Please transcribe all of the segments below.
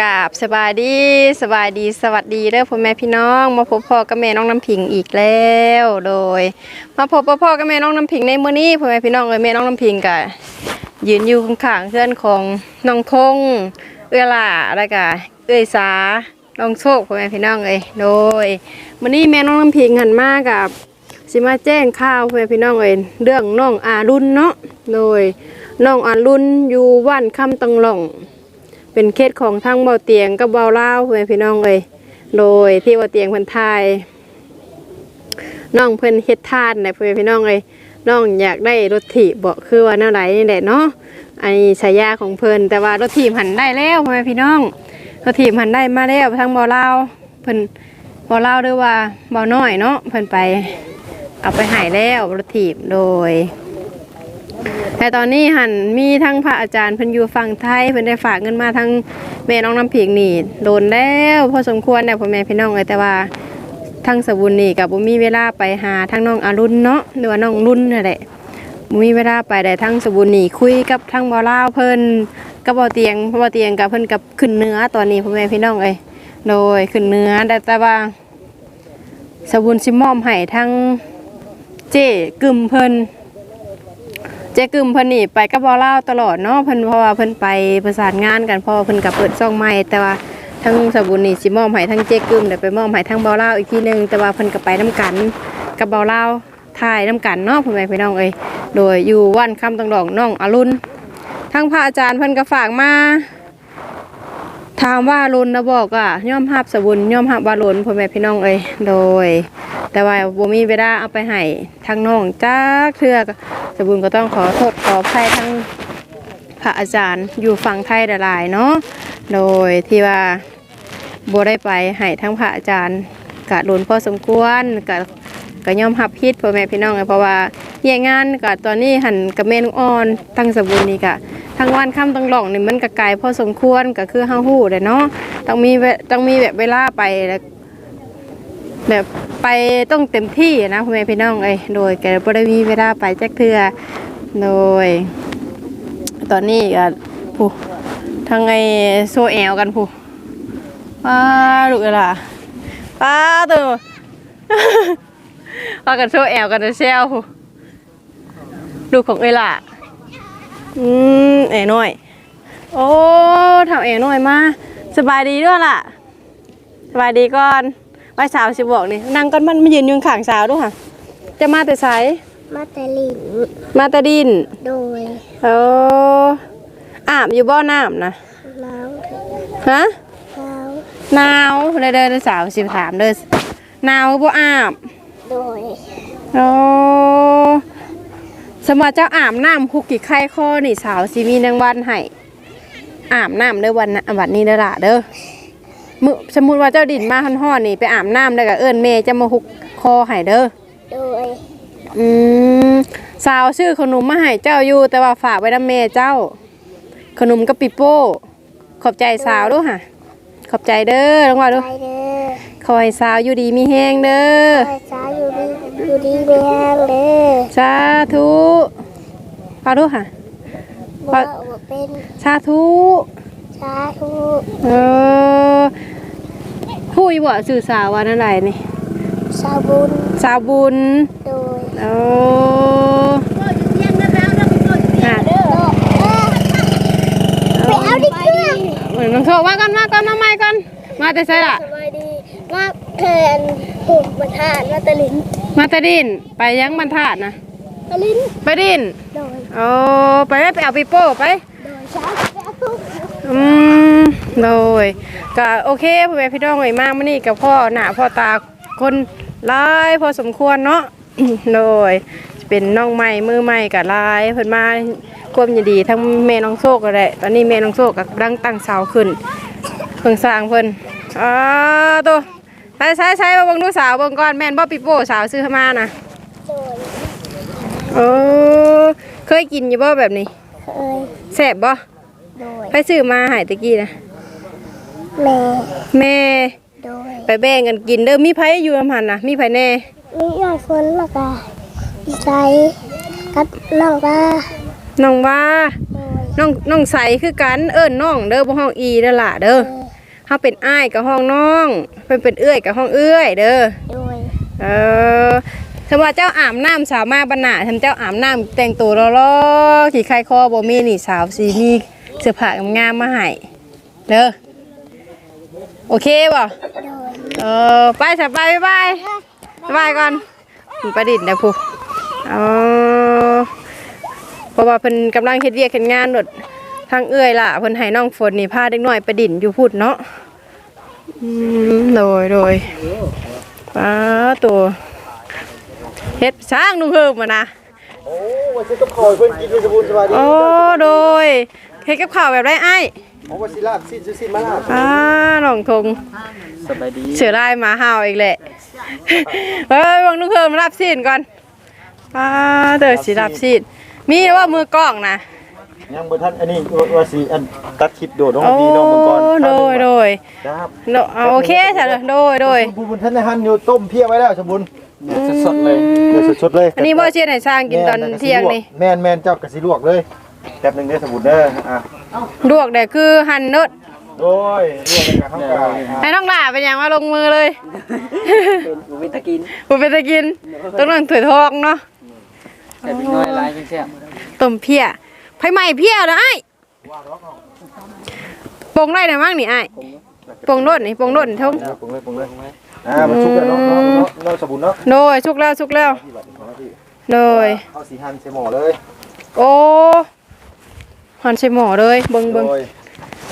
กราบสบายดีสบายดีสวัสดีเด้อพ่อแม่พี่น้อง มาพบพ่อกับแม่น้องน้ำผิงอีกแล้ว โดย มาพบพ่อกับแม่น้องน้ำผิงในมื้อนี้พ่อแม่พี่น้องเอ้ยแม่น้องน้ำผิงก็ยืนอยู่ข้างๆเพื่อนของน้องทงเอื้อล่าแล้วก็เอื้อยสาน้องโชคพ่อแม่พี่น้องเอ้ยโดยมื้อนี้แม่น้องน้ำผิงหันมากับสิมาแจ้งข่าวพ่อนพี่น้องเอ้ยเรื่องน้องอารุณเนาะโดยน้องอารุณอยู่ว่านคำตังหล่อง เป็นเคสของทั้งเบาเตียงกับเบาเล่าเพื่อนพี่น้องเอ้ยโดยที่เบาเตียงเพิ่นทายน้องเพิ่นเฮ็ดทานนะเพื่อนพี่น้องเอ้ยน้องอยากได้รถถีบเบาคือว่าแนวไหนนี่แหละเนาะอันนี้ฉายาของเพิ่นแต่ว่ารถถีบหันได้แล้วเพื่อนพี่น้องรถถีบหันได้มาแล้วทั้งเบาเล่าเพิ่นเบาเล่าด้วยว่าเบาน้อยเนาะเพิ่นไปเอาไปหายแล้วรถถีบโดย แต่ตอนนี้หันมีทั้งพระอาจารย์เพิ่นอยู่ฝั่งไทยเพิ่นได้ฝากเงินมาทั้งแม่น้องน้ำผิงนี่โดนแล้วพอสมควรแล้วพ่อแม่พี่น้องเลยแต่ว่าทั้งสบุญนี่กับบ่มีเวลาไปหาทั้งน้องอรุณเนาะหรือว่าน้องรุ่นนั่นแหละบ่มีเวลาไปได้ทั้งสบุญนี่คุยกับทั้งบ่อล่าเพิ่นกับบ่อเตียงบ่อเตียงกับเพิ่นกับขึ้นเนื้อตอนนี้พ่อแม่พี่น้องเอ้ยโดยขึ้นเนื้อแต่แต่ว่าสบุญสิมอมให้ทั้งเจ๊กึมเพิ่น เจ๊กึมเพิ่นนี่ไปกับบ่อล่าตลอดเนาะเพิ่นเพราะว่าเพิ่นไปประสานงานกันพอเพิ่นก็เปิดซ่องใหม่แต่ว่าทั้งสบุญนี่สิมอบให้ทั้งเจ๊กึมเดี๋ยวไปมอบให้ทั้งบ่อล่าอีกทีหนึงแต่ว่าเพิ่นก็ไปน้ำกันกับบ่อล่าถ่ายน้ำกันเนาะพ่อแม่พี่น้องเอ้ยโดยอยู่วันคำตังดอกน้องอรุณทั้งพระอาจารย์เพิ่นก็ฝากมา ถามว่าลุนนะบอกอะย่อมรับสบุญย่อมรับว่าลุนพ่อแม่พี่น้องเอ้ยโดย แต่ว่าบ่มีเวลาเอาไปให้ทางน้องจักเทือกสบุญก็ต้องขอโทษขออภัยทั้งพระอาจารย์อยู่ฝั่งไทยหลายเนาะโดยที่ว่าบ่ได้ไปให้ทั้งพระอาจารย์กะลุนพอสมควรกะก็ย่อมรับผิดพ่อแม่พี่น้องเพราะว่าเฮียงานกะตอนนี้หันกับแม่นุอ่อนตั้งสบุญนี่กะ ทางวันค่ำตังหลองนี่มันก็ไกลพอสมควรก็คือเฮาฮู้แหละเนาะต้องมีต้องมีแบบเวลาไปแบบไปต้องเต็มที่นะพ่อแม่พี่น้องเอ้ยโดยแกบ่ได้มีเวลาไปแจักเทือโดย ตอนนี้ก็ผู้ทางไงโซแอลกันผู้ป้าลูกเอ้ยล่ะป้าตัวป้ากันโซแอลกันเซลผู้ลูกของเอ้ยล่ะ อืมเอ๋น้อย โอ้ทำเอ๋น้อยมาสบายดีด้วยล่ะ สบายดีก่อนว่าสาวสิบอกนี่นั่งก่อนมันมายืนอยู่ข้างสาวด้วยค่ะ จะมาแต่ไสายมาแตลินมาแต่ดิน โดยโอ้อาบอยู่บ่อน้ำนะน้องฮะเขาหนาวเด้อเด้อสาวสิถามเด้อหนาวบ่อาบโดยโอ้ สมมติเจ้าอาบน้ำคุกกี่ไข้ข้อนี่สาวสิมีนางวันให้อาบน้ำเด้อวันน่ะวันนี้เด้อล่ะเด้อมือสมมุติว่าเจ้าดินมาห่อนๆนี่ไปอาบน้ำได้วก็เอิ้นแม่จะมาหุกคอให้เด้อโดยอืมสาวชื่อขนมมาให้เจ้าอยู่แต่ว่าฝากไว้น้ำเมเจ้า ขนมกับปิโป้ ขอบใจสาวด้วยค่ะ ขอบใจเด้อลองว่าดูไปเด้อขอให้สาวอยู่ดีมีแห้งเด้อไปจ้าอยู่ดี อยู่ดีไม่แห้งเด้อสาธุพาดูค่ะ บอกว่าเป็นสาธุสาธุเออผู้อีบ่สื่อสาววันอะไรนี่สาบุญสาวบุญโดยโอ้อะไปเอาดิเครื่องเหมือนน้องโชคว่ากันมาก่อนมาใหม่ก่อนมาแต่ใช่ละสบายดีมาแทนผูกมาทานมาแตลิน มาแตดิน ไปยังบรรทัดนะตะลินไปดินโดยโอ้ไปได้ไปเอาปีโป้ไป โดยช้าไปเอาทุกอืมโดยก็โอเคพ่อแม่พี่น้องเอ่ยมากมื่อนี้กับพ่อหน้าพ่อตาคนหลายพอสมควรเนาะ โดยเป็นน้องใหม่มือใหม่กับลายเพิ่นมาความยินดีทั้งแม่น้องโซกก็ได้ตอนนี้แม่น้องโซกกับดังตั้งเสาขึ้นเพิ่งสร้างเพิ่นอ้าตัว ใช้ใช้ใช้มาเบิ่งดูสาวเบิ่งก่อนแม่นบ่ปีโป้สาวซื้อมานะโดยโอ้เคยกินอยู่บ่แบบนี้เคยแซ่บบ่โดยไปซื้อมาใหายตะกี้นะแม่แม่โดยไปแบ่งกันกินเด้อมีไผอยู่ลำหันนะมีไผแน่มีหน่อยฝนและกาใจกับน้องตาน้องว่าโดยน้องน้องใสคือกันเอิ้นน้องเด้อบ่ฮ้องอีเด้อล่ะเด้อเออ เฮาเป็นอ้ายกับห้องน้องเพิ่นเป็นเอื้อยกับห้องเอื้อยเด้อโดยเออสมมติว่าเจ้าอาบน้ำสาวมาบรรณาทำเจ้าอาบน้ำแต่งตัวรอๆขี่ไข่คอบ่มีนี่สาวสีมีเสื้อผ้างามๆมาให้เด้อโอเคบ่โดยเออไปสบายบายบายบายก่อนประดิษฐ์นะผู้เออเพราะว่าเพิ่นกำลังเฮ็ดเวียกเฮ็ดงานโดด ทางเอื้อยล่ะเพิ่นให้น้องฝนนี่พาเด็กน้อยไปดินอยู่พุดเนาะอืมโดยโดยป้าตัวเฮ็ดสร้างนุ่งเฮิมมานะโอ้วันนี้ก็คอยเพิ่นกินด้วยสบู่สวัสดีโอ้โดยเฮ็ดกับข้าวแบบไรอ้ายโอ้วันสิลาบสิ้นสิ้นมาลาบอ่าน้องทงสบายดีเสือลายหมาเห่าอีกแหละเฮ้ยวังนุ่งเฮิมรับซีนก่อนป้าเด้อสิรับซีนมีว่ามือกล้องนะ ยังบ่ทันอันนี้ว่าสิอันตัดคลิปโดดน้องโอ้พี่น้องเบิ่งก่อนโดยโดยครับโดเอาโอเคจ้ะเลยโดยโดยผู้บุญท่านในหันอยู่ต้มเพี้ยไว้แล้วสมบุญสดๆเลยเดี๋ยวสดๆเลยอันนี้บ่เชียนให้สร้างกินตอนเที่ยงนี่แม่นแม่นเจ้ากะสิลวกเลยแป๊บหนึงเด้อสมบุญเด้ออะลวกแต่คือหั่นเนดโอ้ยลวกเลยกับข้าวกายให้น้องหล่าเป็นอย่างว่าลงมือเลยกูวิตากินบ่เป็นตะกินต้องนั่งถวยทองเนาะแต่เป็นน้อยลายจังแซ่บต้มเพี้ย ไผใหม่เพี้ยนะไอ้ายปรุงได้ได้มั้งนี่ไอ้ายปรุงรสนี่ปรุงรสทงปรุงเลยปรุงเลยอ่ามันชุกแล้วเนาะเนาะเนาะเนาะสมบุญเนาะโดยสุกแล้วสุกแล้วที่บัดนี้ของเราพี่โดยเอาสีหั่นใส่หม้อเลย โอ้หันใส่หม้อเลยเบิ่งเบิ่งโดย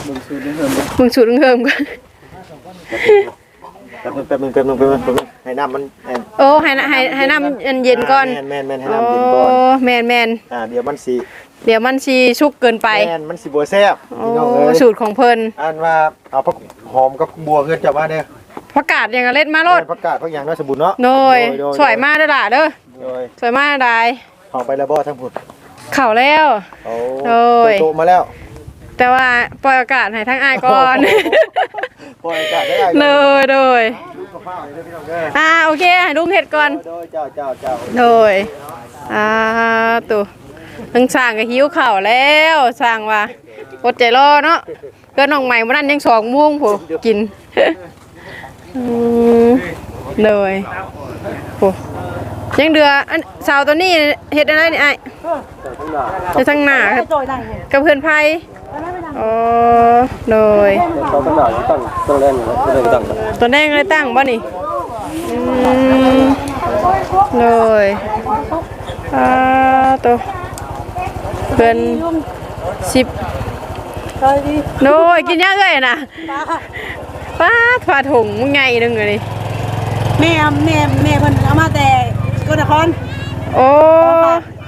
มึงซื้อเดิมเลยเบิ่งสูตรเพิ่มกันแป๊บหนึงแป๊บหนึงแป๊บหนึงแป๊บหนึงแป๊บหนึงให้น้ำมันให้โอ้ให้น้ำให้ให้น้ำเย็นๆก่อนแม่นแม่นแม่นให้โอ้น้ำเย็นก่อนแม่นแม่นอ่าเดี๋ยวมันสิ เดี๋ยวมันสิสุกเกินไป แม่นมันสิบ่แซ่บโอ้พี่น้องเอ้ยสูตรของเพิ่นอันว่าเอาผักหอมกับบัวเงินจับมาเนี่ยผักกาดอย่างกับเล็ดมาโลดผักกาดผักหยางน้อยสมบูรณ์เนาะโดยโดยสวยมากเด้อล่ะเด้อโดยสวยมากได้หอมไปแล้วบ่ทั้งผุดเข้าแล้วโอ้โดยโตมาแล้ว แต่ว่าปล่อยอากาศให้ทั้งอายก่อนปล่อยอากาศได้ไงโดยโดยลูกกับข้าวเลยพี่น้องเด้ออ่าโอเคให้ลุงเห็ดก่อน โดยเจ้าเจ้าเจ้าโดยอ่าตัว ทั้งสร้างก็หิวข้าวแล้วสร้างว่าอดใจรอเนาะเกินน้องใหม่วันนั้นยังสองโมงผู้กินอืมเลยโอ้ยังเดืออันสาวตัวนี้เฮ็ดอะไรนี่ไอ้จะทั้งหน้าครับกับเพื่อนไพ่อ๋อโดยตองตั้งตั้งต้องเล่นต้องตั้งตัวแดงเลยตั้งบ่นี่อืมโดยอ่าตัว เพื่อนสิบโดยกินยังเลยนะป้าดผ้าถุงมึงไงนึงเลยแม่แม่แม่เพิ่นเอามาแต่สกลนครโอ้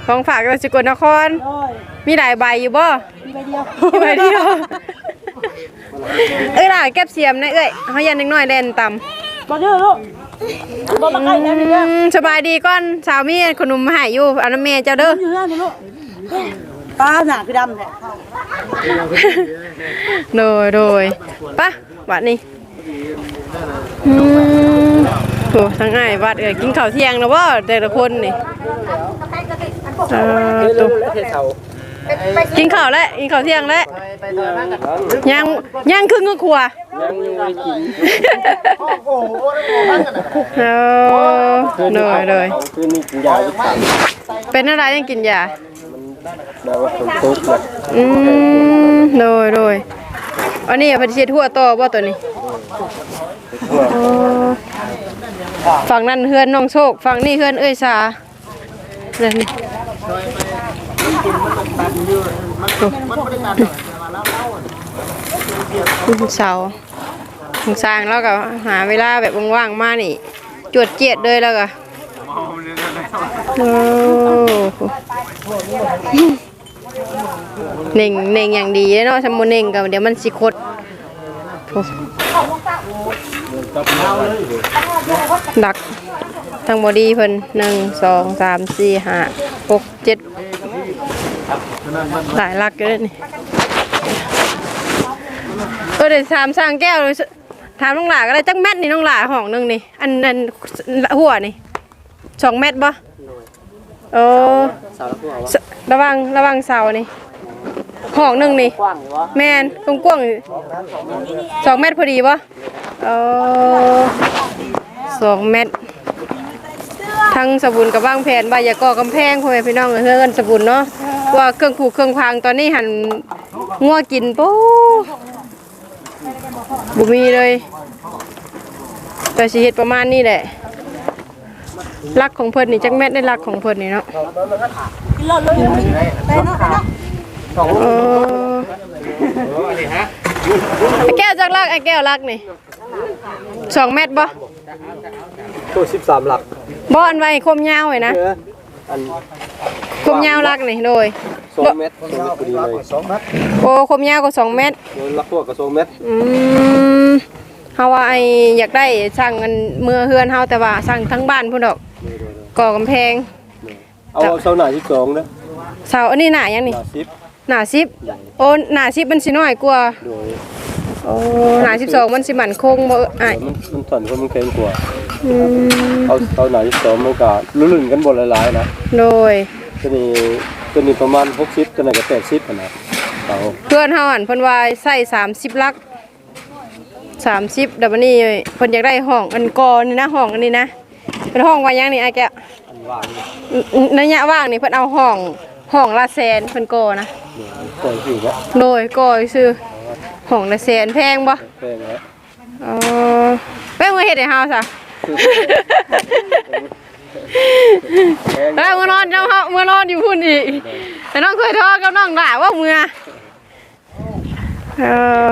ของฝากจากสกลนครโอ้ยมีหลายใบอยู่บ่มีใบเดียวมีใบเดียวเอ้ยล่ะเก็บเสียมนะเอ้ยเฮายันนิดหน่อยเล่นต่ำบ่เด้อลูกบ่มาใกล้แล้วนี่เด้ออืมสบายดีก่อนสาวมีขนมมาให้อยู่อันนั้นแม่เจ้าเด้ออยู่เด้อนี่ลูก ตาหน้าคือดำแท้โดยโดยปะบัดนี้อืมโหทั้งไอ้ายบัดเอ้ยกินข้าวเที่ยงแล้วบ่แต่ละคนนี่เออตุ๊เทเสากินข้าวแล้วกินข้าวเที่ยงแล้วยังยังครึ่งก็ครัวยังยังไม่กินโอ้โหนั่นกันน่ะเออโดยโดยคือนี่กินยาที่สั่งเป็นอะไรยังกินยา แบบว่าฝนตกเลยอืมโดยโดยอันนี้เป็นเช็ดหัวต่อบ่ตัวนี้อ๋อฝั่งนั้นเฮือนน้องโชคฝั่งนี้เฮือนเอ้ยสาเดี๋ยวนี้คุณเสาคุณสร้างแล้วก็หาเวลาแบบว่างๆมานี่ จวดเจียดเลยแล้วก็โอ้โห เน่งเน่งอย่างดีเนาะชมโมเน่งกับเดี๋ยวมันสิคดดักทั้งบอดี้เพิ่นหนึ่งสองสามสี่ห้าหกเจ็ดหลายลักเยนี่เออเดี๋ยวถามสร้างแก้วเลยถามน้องหลาก็ได้จักแมทนี่น้องหลาห้องหนึงนี่ อันอันหัวนี่สองเม็ดบ่ โอ้สาวแล้วพวกสระวังระวังเสานี่ห้องหนึงนี่ กว้างอยู่วะแม่นกว้างๆสองเมตรพอดีปะเออสองเมตร ทั้งสบุนกับว่างแผนใบยาก่อกำแพงพ่อแม่พี่น้องเฮือกันสบุนเนาะว่าเครื่องผูกเครื่องพางตอนนี้หันงัวกินปูบุมีเลยแต่สิเฮ็ดประมาณนี้แหละ รักของเพิ่นนี่จักแม่นได้รักของเพิ่นนี่เนาะเออไอ้แก้วจักรักไอ้แก้วรักนี่สองเมตรบ่ตัวสิบสามหลักบ่อันไว้คมยาวไว้นะเอออันคมยาวรักนี่โดยสองเมตรสองเมตรพอดีเลยสองนัดโอ้คมยาวก็สองเมตรโดยลักพวกกับสองเมตรอืมเฮาว่าไออยากได้สั่งเงินเมื่อเฮือนเฮาแต่ว่าสั่งทั้งบ้านพุ่นดอก ก่อกำแพงเอาเสาหน้าสิบสองเด้อเสาอันนี้หนายังนี่หน้าสิบหนาสิบโอ้หนาสิบมันสิน้อยกว่าโดยโอ้หนาสิบสองมันสิมั่นคงบ่เอ้ยมันมันถอนคนมันแข็งกว่าอืมเอาเสาหน้าสิบสองมันก็ลุ่นๆกันบนหลายๆนะโดยตัวนี้ตัวนี้ประมาณหกสิบตัวนั้นก็แปดสิบนะเสาเพื่อนเฮาอั่นเพิ่นว่าใส่30ลัก30ดับดนี้เพิ่นอยากได้ห้องอันกอนี่นะห้องอันนี้นะ เป็นห้องว่าหยังนี่ไอ้แกะอันว่างนี่ในระยะว่างนี่เพิ่นเอาห้องห้องละแสนเพิ่นก่อนะปล่อยสิวะโดยก่อซื้อห้องละแสนแพงบ่แพงแล้วเออแม่งมาเฮ็ดให้เฮาซะแพงแล้วมื้อนอนเจ้าเฮามื้อนอนอยู่พุ่นอีกแต่น้องเคยทอกับน้องด่าว่าเมื่อเออ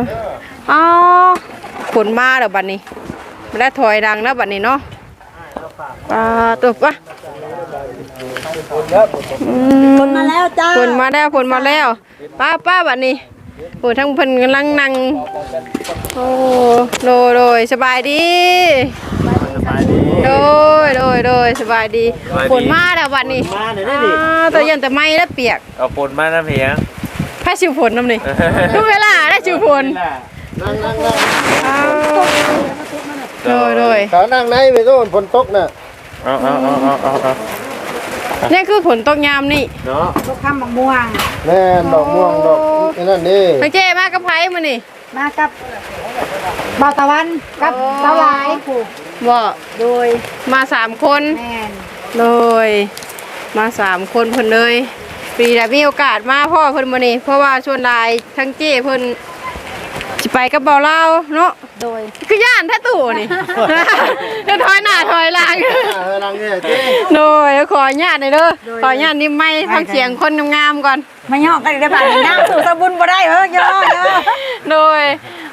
อ๋อฝนมาแล้วบัดนี้มาได้ถอยดังแล้วบัดนี้เนาะ อ่าตัวปะอืมคนมาแล้วจ้าฝนมาแล้วฝนมาแล้วป้าป้าบัดนี้โอ้ทั้งเพิ่นกำลังนั่งโอ้โดยโดยสบายดีโดยโดยโดยสบายดีฝนมาแล้วบัดนี้มาเดี๋ยวได้ดิอ่าตัวยันแต่ไม่แล้วเปียกเอาปนมาน้ำเพียงถ้าชิวฝนน้ำนี่ทุกเวลาได้ชิวฝนอ้าว โดยโดยขานั่งในไปโดนฝนตกน่ะเอาเอาเอาเอาเอาเอานี่คือฝนตกยามนี่เนาะลูกค้ามะม่วง แม่นดอกม่วงดอกนี่นั่นนี่ทังเจ้มากับไผมานี่มากับบ่าวตะวันกับสาวหลายผูกบ่โดยมาสามคนแม่นเลยมาสามคนเพิ่นเลยปีแรกมีโอกาสมาพ่อเพิ่นมานี่เพราะว่าชวนลายทั้งเจ้เพิ่นสิไปกับเบาเล่าเนาะ โดย คือย่านแท้ตู่นี่เดี๋ยวถอยหน้าถอยหลังเออนั่งนี่เจ้โดยขออนุญาตหน่อยเด้อขออนุญาตนี่ไม่ทำเสียงคนงามๆก่อน มาย่อกันอีกได้ป่ะน้ำสู่สบุญบ่ได้เฮ้ยย่อย่อโดย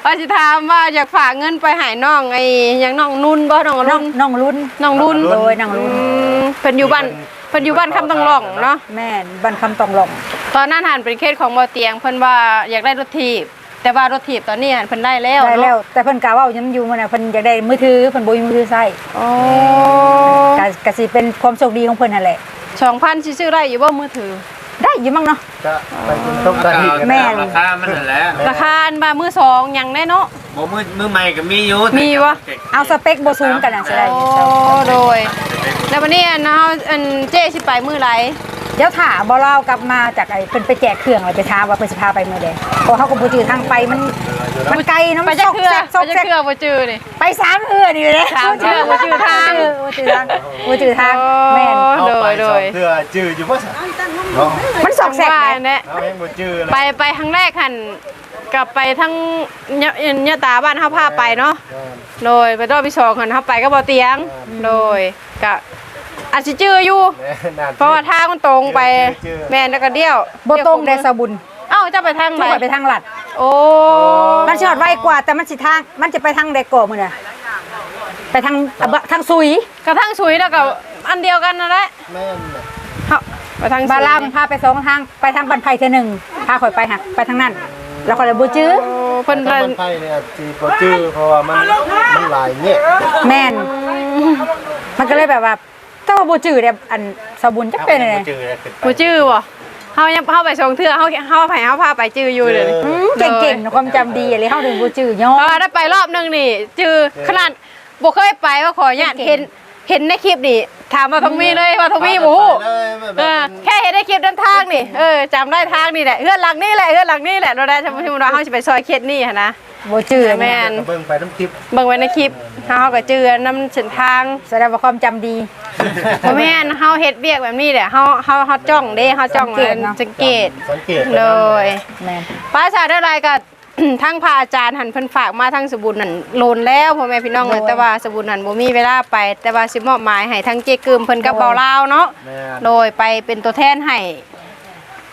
ว่าสิถามว่าอยากฝากเงินไปใหายน้องไอ้หยังน้องนุ่นบ่น้องน้อนุ่งนน้องรุ่นน้องนุ่นโดยน้องรุ่นอืมเพิ่นอยู่บ้านเพิ่นอยู่บ้านคำตังหล่องเนาะ แม่นบันคำตองหลงตอนนั้นหันเป็นเคสของบ่เตียงเพิ่นว่าอยากได้รถถีบ แต่ว่ารถถีบตอนนี้หันเพิ่นได้แล้วได้แล้วเนาะแต่เพิ่นกะว่ายังอยู่มันน่ะเพิ่นอยากได้มือถือเพิ่นบ่มีมือถือใช้อ๋อกะกะสิเป็นความโชคดีของเพิ่นนั่นแหละ2,000สิซื้อได้อยู่บ่มือถือ ได้อยู่มั้งเนาะจะไปกินต้มตาหีกันแม่นราคามันนั่นแหละราคาอันบามือสองหยังได้เนาะ บ่มือมือใหม่ก็มีอยู่มีวะ เอาสเปคบ่สูงกันน่ะสิได้โอ้โดย แล้ววันนี้อันเฮาอันเจ้สิไปมื้อไหล เดี๋ยวถ้าบ่เล่ากลับมาจากไอ้เพิ่นไปแจกเครื่องอะไรไปท้ามว่าเพิ่นสิพาไปมื้อใดเพราะเฮาก็บ่จือทางไปมันมันไกลเนาะไปมันจะซอกเครือแซกซไปอกจะแซกเครือบ่จือนี่ ไปสามเอือนี่เลยสามเทื่อบ่จือทางบ่จือทางบ่จือทางแม่นโดยโดยเพื่อจื้ออยู่บ่ซะเนาะมันซอกแซกว่าแม่แน่เอาให้บ่จื้อเลยไปไปครั้งแรกหันกลับไปทั้งเนี่ยเนี่ยตาบ้านเฮาพาไปเนาะ โดยไปรอบที่สองหันเฮาไปก็บ่เตียง โดยก็ อาจสิจื้ออยู่แม่น่าเพราะว่าทางมันตรงไปแม่นแล้วก็เดี่ยวบ่ตรงได้สะบุญเอ้าจะไปทางไหทุนกไปไปทางลัด โอ้มันสิฮอดไวกว่าแต่มันสิทาง มันจะไปทางใดก่อมื้อน่ะไปทางอะบะทางซุยกระทั่งสุยแล้วก็อันเดียวกันนั่นแหละแม่นน่ะเฮาไปทางสุยบาลามพาไปสองทางไปทางบันไพเทื่อหนึงพาข่อยไปหักไปทางนั้นแล้วข่อยเลยบ่จื้อโอ้เพิ่นถ้าเพิ่นมันไผเนี่ยสิบ่จื้อเพราะว่ามันมันหลายแยกแม่นมันก็เลยแบบว่า แต่ว่าบ่จื้อเด้อันสะบุญจักเป็นไงจืดเลยขึ้นไปบ่จื้อบ่เฮายังเฮาไปสองเทื่อเฮาเฮาไปเฮาพาไปจื้ออยู่เลยอืมเก่งๆความจำดีอะไรเฮาถึงบ่จื้อย่อเพราะว่าได้ไปรอบหนึงนี่ จื้อขนาดบ่เคยไปว่าขออนุญาตเก่งเห็นเห็นในคลิปนี่ถามมาทงมีเลยมาทงมีหมูเออแค่เห็นได้คลิปเดินทางนี่ เออจำได้ทางนี่แหละเฮือนหลังนี่แหละเฮือนหลังนี่แหละเราได้ชมชมเราเขาจะไปซอยเข็ดนี่หั่นนะ บ่จื้อแม่น เบิ่งไปน้ำคลิปเบิ่งไว้ในคลิปเฮาก็เจือนํเส้นทางแสดงว่าความจำดี บ่แม่นเฮาเฮ็ดเวียกแบบนี้แหละเฮาเฮาเฮาจ้องเด้เฮาจ้องสังเกตเนาะสังเกตสังเกตโดยแม่นป้าชาได้ไรก็ ทั้งพระอาจารย์หันเพิ่นฝากมาทั้งสบุญนั่นโลนแล้วพ่อแม่พี่น้องเลยแต่ว่าสบุญนั่นบ่มีเวลาไปแต่ว่าสิมอบหมายให้ทั้งเจกึมเพิ่นกับเบาลาวเนาะแม่นโดยไปเป็นตัวแทนให้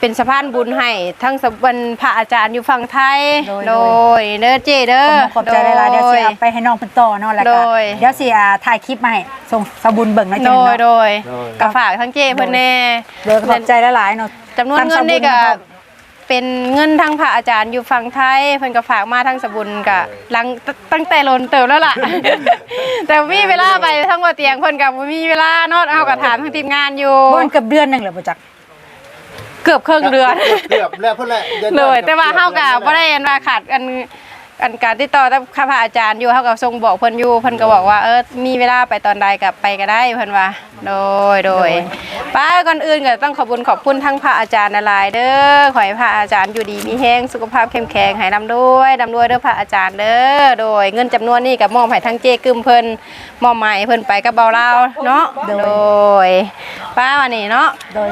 เป็นสะพานบุญให้ทั้งสบุญพระอาจารย์อยู่ฝั่งไทยโด ยเด้อเจเด้อขอบใจหลายๆเดี๋ยวสิเอาไปให้น้องเพิ่นต่อเนาะแล้วโดก็ยเดี๋ยวสิอ่าถ่ายคลิปมาให้ส่งสบุญเบิ่งนะโดจังยเนาะโดยก็ฝากทั้งเจเพิ่นแน่ โดยขอบใจหลายๆเนาะจำนวนเงินนี่ก็เป็นเงินทางพระอาจารย์อยู่ฝั่งไทยเพิ่นก็ฝากมาทางสบุญก็หลังตตั้งแต่โลนเติบแล้วล่ะ แต่มีเวลาไปทั้งว่าเตียงเพิ่นก็บ่มีเวลาเนาะเอาก็ถามทางทีมงานอยู่ บ่มันเกือบเดือนหนึงแล้วบ่จัก เกือบครึ่งเดือนเกือบแล้วเพิ่นแหละดือนเลยแต่ว่าเฮาก็บ่ได้อันว่าขาดอันอันการติดต่อกับข้าพระอาจารย์อยู่เฮาก็ส่งบอกเพิ่นอยู่เพิ่นก็บอกว่าเออมีเวลาไปตอนใดก็ไปก็ได้เพิ่นว่า โดยโดย ป้าก่อนอื่นก็ต้องขอบคุณขอบคุณทั้งพระอาจารย์หลายๆเด้อขอให้พระอาจารย์อยู่ดีมีแฮงสุขภาพเข้มแข็งให้ร่ำด้วยร่ำรวยเด้อพระอาจารย์เด้อโดยเงินจำนวนนี้ก็มอบให้ทั้งเจ๊กึมเพิ่นมอบหมายให้เพิ่นไปกับเบาลาวเนาะโดยป้าวันนี้เนาะโดย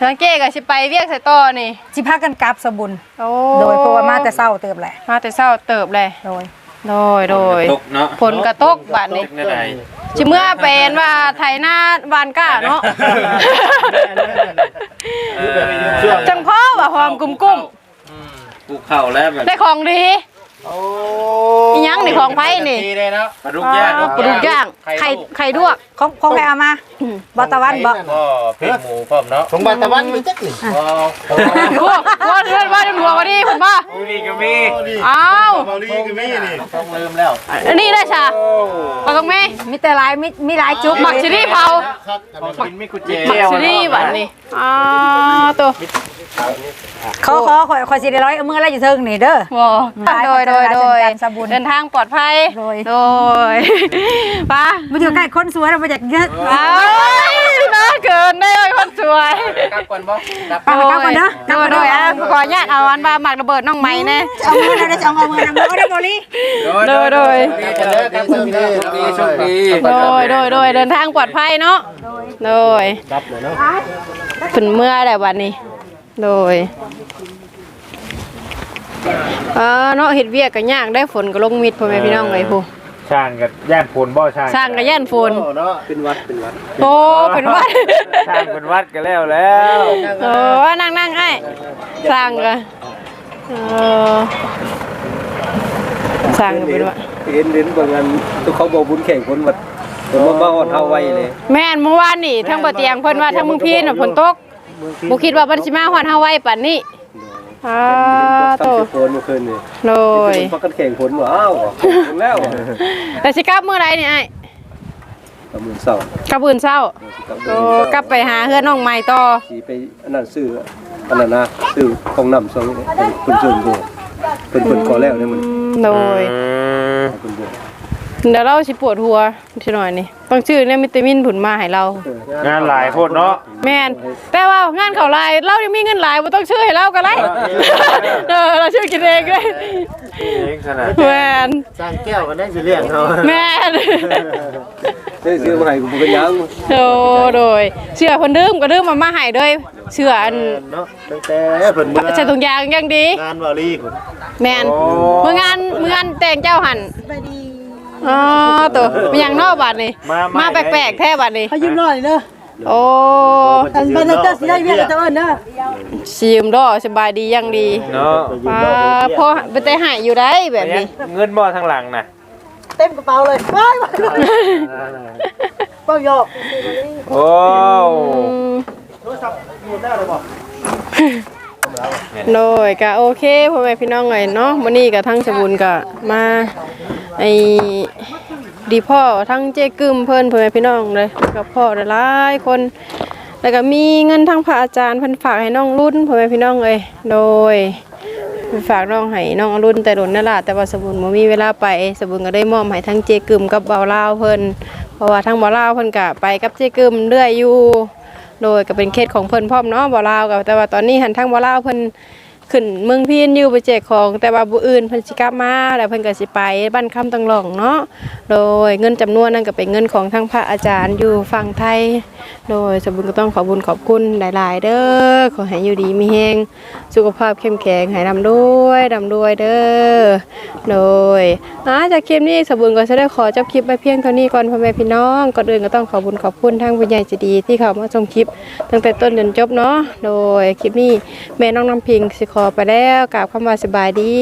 ทั้งเจ๊ก็สิไปเวียกใส่ต่อนี่สิพากันกลับสบุญโอ้โดยเพราะว่ามาแต่เช้าเติบแหละมาแต่เช้าเติบเลยโดย โดยโดยตกเนาะผลกระตกบาดนี้นั่นไงชิเมื่อเป็นว่าไทยหน้าบานก้าเนาะจังพ่อว่าหอมกุ้มกุ้มปลูกเข่าแล้วแบบได้ของดีโอ้อีหยังนี่ของไผนี่ดีเลยเนาะปลาดุกย่างปลาดุกย่าง ไข่ไข่ดวกของของใครเอามาบ่ตะวันบ่ก็เป็นหมูพร้อมเนาะสมบัติตะวันมีจักนี่พวกว่าเรื่องว่าเรื่องหัววันนี้คุณป้านี่ก็มีอ้าวเบาลีก็มีนี่ต้องลืมแล้วอันนี้ได้ชาปลากระเมมีแต่หลายมีมีหลายจุกหมักชิลี่เผากินไม่กุเจหมักชิลี่บัดนี้อ้าวตัวเขาขอข่อยข่อยสิได้ร้อยเอามืออะไรอยู่เทิงนี่เด้อวอโดยโดยโดยการสบุญเดินทางปลอดภัยโดยโดยป้ามาอยู่ใกล้คนสวยเรามาจากเยอะเอ้ยน่าเกินได้เลยคนสวยกลับก่อนบ่กลับไปกลับก่อนเด้อโดยโดยอะขออนุญาตเอาอันบาหมักระเบิดน้องไม้แน่ เอามือนะจะเอามือนะมือได้บ่ลีโดยโดยโชคดีโชคดีโดยโดยโดยเดินทางปลอดภัยเนาะโดยรับเลยเนาะขึ้นเมื่อไรวันนี้ โดยเออเนาะเฮ็ดเวียกก็ยากได้ฝนก็ลงมิดพ่อแม่พี่น้องเลย ผู้ช่างกับย่านฝนบ่ช่างสร้างก็ย่านฝนโอ้เนาะเป็นวัดเป็นวัดโอ้เป็นวัดช่างเป็นวัดกันแล้วแล้วโอ้ว่านั่งนั่งไอ้สร้างก็เออสร้างก็เป็นวัดเห็นเห็นบางอันทุกเขาบอกบุญแข่งคนวัดผมว่าบ้าฮอดเฮาไว้เลยแม่นเมื่อวานนี่ทั้งบ่เตียงเพิ่นว่าทั้งเมึงพี่น่ะฝนตกบ่คิดว่ามันสิมาฮอดเฮาไว้ปานนี้ อ้าโตตั้งแต่โคนเมื่อคืนนี่โดยพักกันแข่งผลว่าอ้าวถึงแล้วแต่สิกลับมื้อใดนี่ไอ้ตำรวจเศร้ากลับอื่นเช้ากลับโตกลับไปหาเฮือนน้องใหม่ต่อสีไปอันนั้นซื้ออันนั้นนะซื้อของนำส่งคนส่วนตัวเป็นคนก่อแล้วเนี่ยมันอืมโดยเป็นบวก เดี๋ยวเราสิปวดหัวทีหน่อยนี่ต้องชื่อเนี่ยมิตามินผุนมาให้เรา งานหลายโพดเนาะแม่นแต่ว่างานเขาหลายเรายังมีเงินหลายบ่ต้องชื่อให้เราก็ได้เออเราชื่อกินเองเลยเองขนาดแม่นสร้างแก้วกันได้สิเลี้ยงเขาแม่นซื้อซื้อมาให้กูเป็นยังโอ้โดยเชื่อเพิ่นดื่มก็ดื่มมามาให้เลยเชื่ออันเนาะตั้งแต่เพิ่นเมื่อใส่ถุงยางอย่างดีงานเบาลีพุ่นแม่นมื้องานมื้องานแต่งเจ้าหัน อ๋อตัวมีหยังนอกบัดนี่มาแปลกๆแท้บัดนี่เขายืมหน่อยเด้อโอ้อันเป็นเจ้าสิได้เวียกเจ้าเอิ้นเด้อชิมดอสบายดียังดีเนาะป้าพ่อไปแต่หายอยู่ได้แบบนี้ เงินบ่ทางหลังน่ะเต็มกระเป๋าเลยว้ายเป้าหยอกโอ้โด โดยก็โอเคพ่อแม่พี่น้องเลยเนาะวันนี้กับทั้งสบุญก็มาไอดีพ่อทั้งเจ๊กึมเพิ่นพ่อแม่พี่น้องเลยกับพ่อหลายๆคน แล้วก็มีเงินทั้งพระอาจารย์เพิ่นฝากให้น้องรุ่นพ่อแม่พี่น้องเลยโดยฝากน้องให้น้องรุ่นแต่รุ่นนั่นล่ะแต่ว่าสบุญบ่มีเวลาไปสบุญก็ได้มอบให้ทั้งเจ๊กึมกับเบาเล่าเพิ่นราะว่าทางเบ่ลาเพิ่นก็ไปกับเจ๊กึมเรื่อยอยู่ โดยก็เป็นเคสของเพิ่นพร้อมเนาะบ่ลาวก็แต่ว่าตอนนี้หันทางบ่ลาวเพิ่น ขึ้นเมืองพีนอยู่ไปแจกของ แต่ว่าผู้อื่นเพิ่นสิกลับมาแล้วเพิ่นก็สิไปบ้านคำตังหลองเนาะโดยเงินจำนวนนั้นก็เป็นเงินของทางพระอาจารย์อยู่ฝั่งไทย โดยสมบุญก็ต้องขอบุญขอบคุณหลาย ๆ เด้อขอให้อยู่ดีมีแฮงสุขภาพเข้มแข็งให้ร่ำด้วยร่ำด้วยเด้อโดยอ่าจากคลิปนี้สมบุญก็จะได้ขอจบคลิปไปเพียงเท่านี้ก่อนพ่อแม่พี่น้องก่อนอื่นก็ต้องขอบุญขอบคุณทางผู้ใหญ่ใจดีที่เขามาชมคลิป ตั้งแต่ต้นจนจบเนาะโดยคลิปนี้แม่น้องน้ำพิงสิขอไปแล้วกราบคำว่าสบายดี